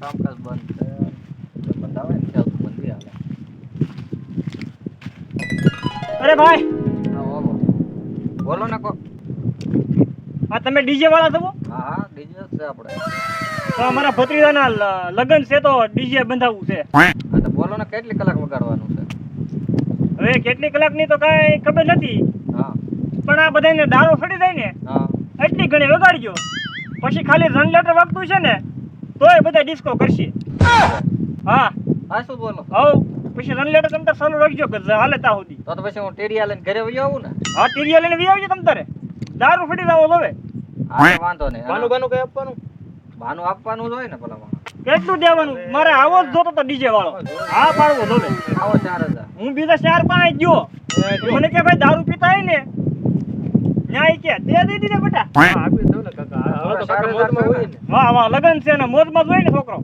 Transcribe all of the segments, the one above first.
કામકાજ બંધ છે. બંધ આવે ને ત્યાં બંધી આવે. અરે ભાઈ! બોલો. ને કો. આ તમે ડીજે વાળા છો? હા હા ડીજે છે આપણે. તો અમારા ભત્રીજાના લગ્ન છે તો ડીજે બંધાવું છે. હા. તો બોલો ને કેટલી કલાક વગાડવાનું છે? હવે કેટલી કલાકની તો કાઈ ખબર નથી. હા. પણ આ બધાને દારૂ ફરી જાય ને હા. એટલી ઘણી વગાડજો. પછી ખાલી રન લેટર વાગતું છે ને તોય બધા ડિસ્કો કરશે. હા. હા શું બોલો? હવ પછી જનરેટર તમ તાર ચાલુ રાખજો કે હાલે તા સુધી. તો તો પછી હું ટેડિયા લઈને ઘરે વઈ આવું ને? હા ટેડિયા લઈને વઈ આવજો તમ તારે. દારૂ ફટી જાવ હવે. હા વાંધો નહીં. બાનું બાનું કઈ આપવાનું? ભાનું આપવાનું જ હોય ને ભલા માણસ. કેટલું દેવાનું? મારે આવો જ જોતો તો ડીજે વાળો. હા પાડવો જોવે આવો ચાર હજાર. હું બીજા ચાર પાંચ ગયો. મને કે ભાઈ દારૂ પીતા હોય ને. ન્યાય કે? તે દે દીધે બેટા. હા, આપી દઉં ને કાકા. હવે તો કાકા મોજમાં હોય ને. વાહ વાહ લગન છે ને મોજમાં હોય ને છોકરો.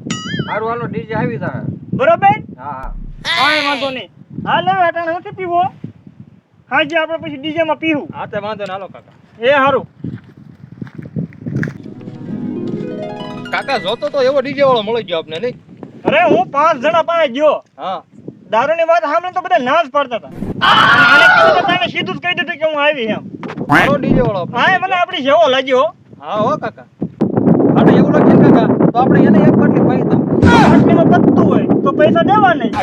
સારું હાલો ડીજે આવી જાય બરોબર? હા હા. વાંધો નહીં. હાલ હવે અટાણે નથી પીવો? હાજી આપણે પછી ડીજે માં પીવું હા તે વાંધો ને હાલો કાકા. એ સારું કાકા જોતો તો એવો ડીજે વાળો મળી ગયો આપને નહીં? અરે હું પાંચ જણા પાસે ગયો. હા. દારૂની વાત સાંભળે તો બધા ના જ પાડતા હતા. આને કીધું તો તાણે સીધું જ કહી દીધું કે હું આવી એમ. ડીજે વાળો. હા મને આપણી જેવો લાગ્યો. હા હો કાકા. આપણે એવું લાગે કાકા તો આપણે એને એક બાટલી પાઈ દઉં. આટલીમાં હોય તો પૈસા દેવા નહીં